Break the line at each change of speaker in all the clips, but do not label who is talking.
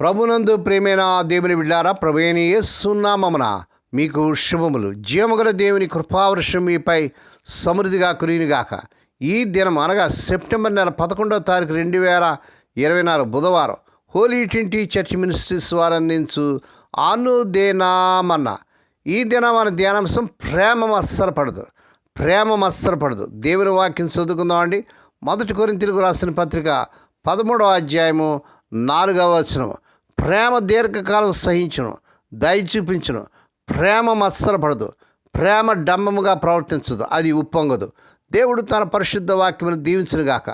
ప్రభునందు ప్రేమైన దేవుని బిడ్డారా ప్రభుని సున్నామమున మీకు శుభములు. జీవముగల దేవుని కృపావృషం మీపై సమృద్ధిగా కురినిగాక ఈ దినం అనగా సెప్టెంబర్ నెల పదకొండవ తారీఖు రెండు వేల ఇరవై నాలుగు బుధవారం హోలీ ట్వంటీ చర్చ్ మినిస్ట్రీస్ వారు అందించు అనుదేనామన్న. ఈ దినం మన ధ్యానాంశం ప్రేమ మత్సరపడదు. ప్రేమ మత్సరపడదు. దేవుని వాక్యం చదువుకుందాం అండి. మొదటి కొరింతలకు రాసిన పత్రిక పదమూడవ అధ్యాయము నాలుగవ వచనము. ప్రేమ దీర్ఘకాలం సహించును దయ చూపించును. ప్రేమ మత్సరపడదు ప్రేమ డంబముగా ప్రవర్తించదు అది ఉప్పొంగదు. దేవుడు తన పరిశుద్ధ వాక్యమును దీవించునుగాక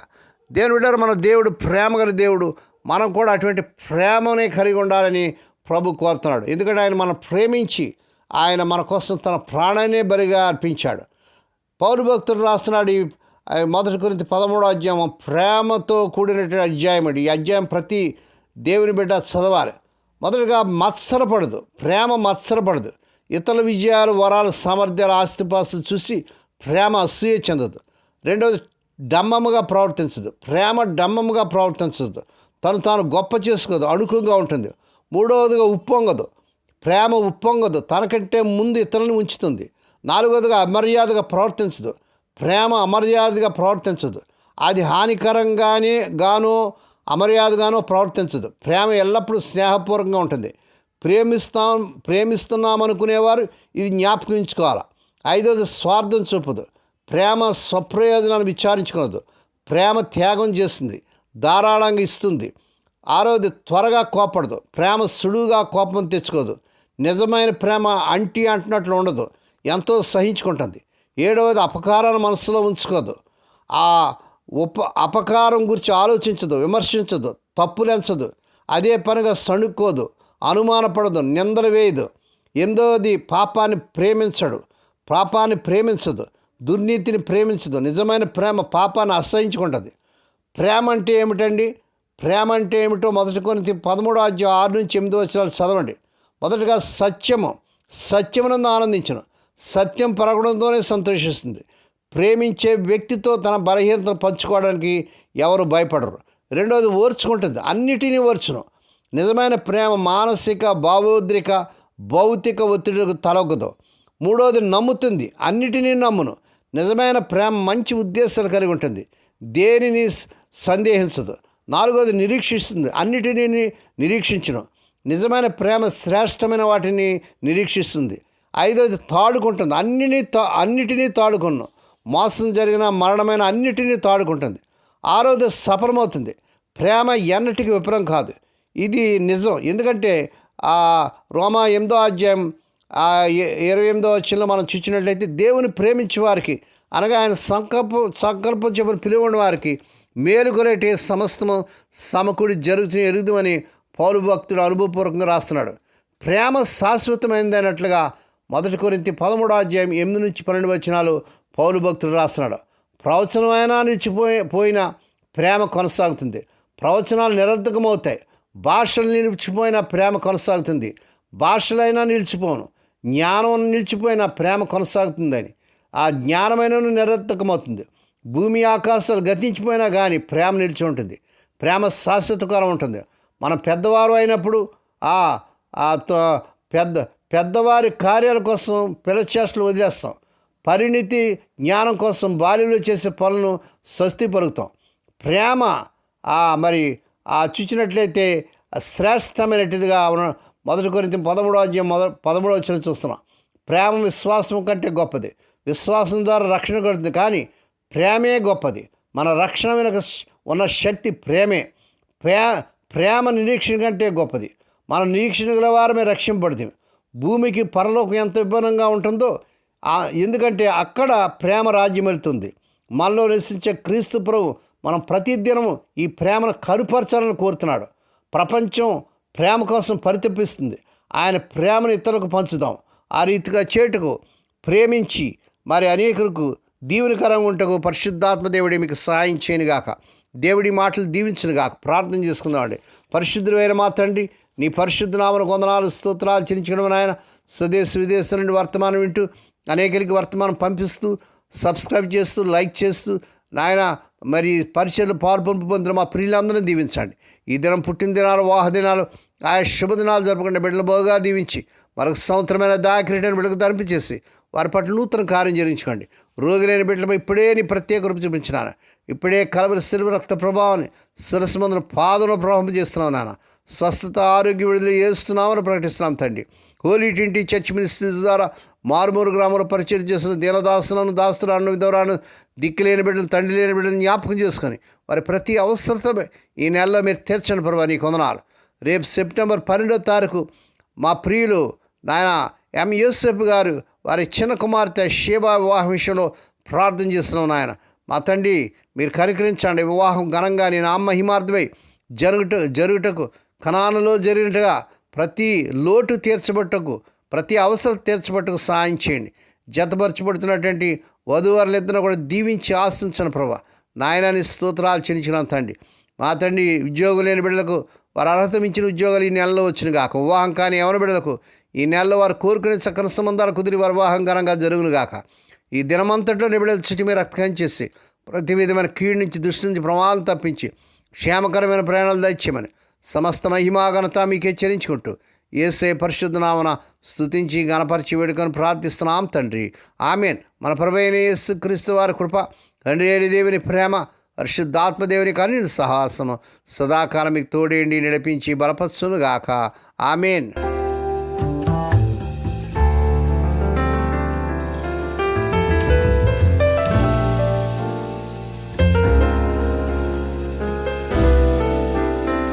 దేవుడు మన దేవుడు ప్రేమ గల దేవుడు మనం కూడా అటువంటి ప్రేమనే కలిగి ఉండాలని ప్రభు కోరుతున్నాడు. ఎందుకంటే ఆయన మనం ప్రేమించి ఆయన మన కోసం తన ప్రాణాన్ని బలిగా అర్పించాడు. పౌరు భక్తుడు రాస్తున్నాడు ఈ మొదటి గురించి పదమూడో అధ్యాయం ప్రేమతో కూడినటువంటి అధ్యాయం అండి. ఈ అధ్యాయం ప్రతి దేవుని బిడ్డ చదవాలి. మొదటగా మత్సరపడదు. ప్రేమ మత్సరపడదు. ఇతరుల విజయాలు వరాలు సామర్థ్యాలు ఆస్తిపాస్తులు చూసి ప్రేమ అసూయ చెందదు. రెండవది డమ్మముగా ప్రవర్తించదు. ప్రేమ డమ్మముగా ప్రవర్తించదు. తను తాను గొప్ప చేసుకోదు అణుకుగా ఉంటుంది. మూడవదిగా ఉప్పొంగదు. ప్రేమ ఉప్పొంగదు. తనకంటే ముందు ఇతరులను ఉంచుతుంది. నాలుగవదిగా అమర్యాదగా ప్రవర్తించదు. ప్రేమ అమర్యాదగా ప్రవర్తించదు. అది హానికరంగానే గాను అమర్యాదగానో ప్రవర్తించదు. ప్రేమ ఎల్లప్పుడూ స్నేహపూర్వకంగా ఉంటుంది. ప్రేమిస్తాం ప్రేమిస్తున్నామనుకునేవారు ఇది జ్ఞాపకించుకోవాలి ఐదోది ఐదవది స్వార్థం చూపదు. ప్రేమ స్వప్రయోజనాన్ని విచారించుకోదు ప్రేమ త్యాగం చేస్తుంది. ధారాళంగా ఇస్తుంది. ఆరోది త్వరగా కోపడదు ప్రేమ సుడువుగా కోపం తెచ్చుకోదు. నిజమైన ప్రేమ అంటి అంటున్నట్లు ఉండదు. ఎంతో సహించుకుంటుంది. ఏడవది అపకారాన్ని మనసులో ఉంచుకోదు. ఆ ఉప అపకారం గురించి ఆలోచించదు విమర్శించదు తప్పులెంచదు అదే పనిగా సణుక్కోదు అనుమానపడదు నిందలు వేయదు. ఎందోది పాపాన్ని ప్రేమించడు పాపాన్ని ప్రేమించదు దుర్నీతిని ప్రేమించదు. నిజమైన ప్రేమ పాపాన్ని అసహించుకుంటుంది ప్రేమ అంటే ఏమిటండి? ప్రేమ అంటే ఏమిటో మొదటి కొన్ని పదమూడో అధ్యాయం ఆరు నుంచి ఎనిమిది వచ్చినాలు చదవండి. మొదటగా సత్యము సత్యమునందు ఆనందించను. సత్యం పరగడంతోనే సంతోషిస్తుంది. ప్రేమించే వ్యక్తితో తన బలహీనతను పంచుకోవడానికి ఎవరు భయపడరు. రెండవది ఓర్చుకుంటుంది. అన్నిటినీ ఓర్చును. నిజమైన ప్రేమ మానసిక భావోద్రిక భౌతిక ఒత్తిడికి తలొగ్గదు. మూడవది నమ్ముతుంది. అన్నిటినీ నమ్మును. నిజమైన ప్రేమ మంచి ఉద్దేశాలు కలిగి ఉంటుంది. దేనిని సందేహించదు. నాలుగవది నిరీక్షిస్తుంది. అన్నిటినీ నిరీక్షించును. నిజమైన ప్రేమ శ్రేష్టమైన వాటిని నిరీక్షిస్తుంది. ఐదవది తాడుకుంటుంది. అన్నిని తా అన్నిటినీ తాడుకున్నాం. మోసం జరిగిన మరణమైన అన్నిటినీ తాడుకుంటుంది. ఆరోగ్యం సఫలమవుతుంది. ప్రేమ ఎన్నటికి విఫలం కాదు. ఇది నిజం. ఎందుకంటే ఆ రోమా ఎనిమిదో అధ్యాయం ఆ ఇరవై ఎనిమిదో వచ్చినలో మనం చూసినట్లయితే దేవుని ప్రేమించే వారికి అనగా ఆయన సంకల్పం సంకల్పం చెప్పిన పిలువని వారికి మేలుకొలేటి సమస్తము సమకూడి జరుగుతూ ఎరుగుదు పౌరు భక్తుడు అనుభవపూర్వకంగా రాస్తున్నాడు. ప్రేమ శాశ్వతమైనది అన్నట్లుగా మొదటి కొరింత పదమూడో అధ్యాయం ఎనిమిది నుంచి పన్నెండు వచనాలు పౌరు భక్తుడు రాస్తున్నాడు. ప్రవచనమైనా నిలిచిపోయి పోయిన ప్రేమ కొనసాగుతుంది. ప్రవచనాలు నిరర్ధకమవుతాయి భాషలు నిలిచిపోయిన ప్రేమ కొనసాగుతుంది. భాషలైనా నిలిచిపోను. జ్ఞానం నిలిచిపోయిన ప్రేమ కొనసాగుతుందని. ఆ జ్ఞానమైన నిరర్థకమవుతుంది. భూమి ఆకాశాలు గతించిపోయినా కానీ ప్రేమ నిలిచి ఉంటుంది. ప్రేమ శాశ్వతకాలం ఉంటుంది. మనం పెద్దవారు అయినప్పుడు ఆ పెద్ద పెద్దవారి కార్యాల కోసం పిలచేష్టలు వదిలేస్తాం. పరిణితి జ్ఞానం కోసం బాల్యంలో చేసే పనులను స్వస్తి పలుకుతాం. ప్రేమ ఆ మరి ఆ చూచినట్లయితే శ్రేష్టమైనట్టుగా ఉన్న మొదటి కొరింత పదమూడో అధ్యాయం మొద పదమూడో వచ్చిన చూస్తున్నాం. ప్రేమ విశ్వాసం కంటే గొప్పది. విశ్వాసం ద్వారా రక్షణ కడుతుంది కానీ ప్రేమే గొప్పది. మన రక్షణ వెనుక ఉన్న శక్తి ప్రేమే. ప్రే ప్రేమ నిరీక్షణ కంటే గొప్పది. మన నిరీక్షణ గల వారమే రక్షింపడుతుంది భూమికి పరలోకం ఎంత విభిన్నంగా ఉంటుందో ఎందుకంటే అక్కడ ప్రేమ రాజ్యం వెళ్తుంది. మనలో నివసించే క్రీస్తు ప్రభు మనం ప్రతిదినము ఈ ప్రేమను కరుపరచాలని కోరుతున్నాడు. ప్రపంచం ప్రేమ కోసం పరితపిస్తుంది. ఆయన ప్రేమను ఇతరులకు పంచుదాం. ఆ రీతిగా చేటుకు ప్రేమించి మరి అనేకులకు దీవెనకరంగా ఉంటకు పరిశుద్ధాత్మ దేవుడి మీకు సహాయం చేయనుగాక. దేవుడి మాటలు దీవించునుగాక. ప్రార్థన చేసుకుందామండి. పరిశుద్ధుడైన మా తండ్రి నీ పరిశుద్ధ నామను కొందనాలు స్తోత్రాలు చెల్లించడం ఆయన స్వదేశ విదేశం నుండి వర్తమానం వింటూ అనేకరికి వర్తమానం పంపిస్తూ సబ్స్క్రైబ్ చేస్తూ లైక్ చేస్తూ నాయన మరి పరిచయలు పాల్పంపు పొందిన మా ప్రియులందరినీ దీవించండి. ఈ దినం పుట్టినదినాలు వాహదినాలు ఆయా శుభదినాలు జరపకుండా బిడ్డలు బాగా దీవించి మరొక సంవత్సరమైన దాకిరీటైన బిడ్డకు ధనిపించేసి వారి పట్ల నూతన కార్యం జరిగించుకోండి. రోగి బిడ్డలపై ఇప్పుడే నీ ప్రత్యేక రూపు చూపించినాను ఇప్పుడే కలవరి సిలువ రక్త ప్రభావాన్ని శిరస్సు మందున పాదంలో ప్రభావం చేస్తున్నావు నాన్న స్వస్థత ఆరోగ్య విడుదల చేస్తున్నామని ప్రకటిస్తున్నాం తండ్రి. హోలీ టింటి చర్చ్ మినిస్ట్రీస్ ద్వారా మారుమూరు గ్రామంలో పరిచయం చేసిన దీనదాసులను దాస్తురాను విధవరాను దిక్కులేని బిడ్డలు తండ్రి లేని బిడ్డలను జ్ఞాపకం చేసుకొని వారి ప్రతి అవసరత ఈ నెలలో మీరు తీర్చండి ప్రభావ నీ కొందనాలు రేపు సెప్టెంబర్ పన్నెండో తారీఖు మా ప్రియులు నాయన ఎం. యూసెఫ్ గారు వారి చిన్న కుమార్తె షేబా వివాహం విషయంలో ప్రార్థన చేస్తున్నాం నాయన. మా తండ్రి మీరు కనికరించండి. వివాహం ఘనంగా నేను అమ్మ హిమార్థమై జరుగుట జరుగుటకు కణాలలో జరిగినట్టుగా ప్రతి లోటు తీర్చబట్టకు ప్రతి అవసరం తీర్చబట్టుకు సాయం చేయండి. జతపరచబడుతున్నటువంటి వధువరులిద్దరూ కూడా దీవించి ఆశించను ప్రభా. నాయనాన్ని స్తోత్రాలు చెల్లించిన తండ్రి. మా తండ్రి ఉద్యోగం లేని బిడ్డలకు వారు అర్హత మించిన ఉద్యోగాలు ఈ నెలలో వచ్చిన గాక. వివాహం కానీ ఎవరి బిడ్డలకు ఈ నెలలో వారు కోరుకునే చక్కని సంబంధాలు కుదిరి వారి వివాహం ఘనంగా జరుగును గాక. ఈ దినమంతట్లో నిబిడల చుట్టూ మీరు రక్తం చేసి ప్రతి విధమైన కీడు నుంచి దృష్టి నుంచి ప్రమాదం తప్పించి క్షేమకరమైన ప్రయాణాలు దయచేయమని సమస్త మహిమాఘనత మీకే చెల్లించుకుంటూ ఏసే పరిశుద్ధనామన స్థుతించి గణపరిచి వేడుకొని ప్రార్థిస్తున్నాం తండ్రి. ఆమెన్. మన ప్రభైన యేసు క్రీస్తు వారి కృప తండ్రి అయిన దేవుని ప్రేమ పరిశుద్ధాత్మదేవుని కానీ సహాసము సదాకాలం మీకు తోడేండి నడిపించి బలపత్సనుగాక ఆమెన్.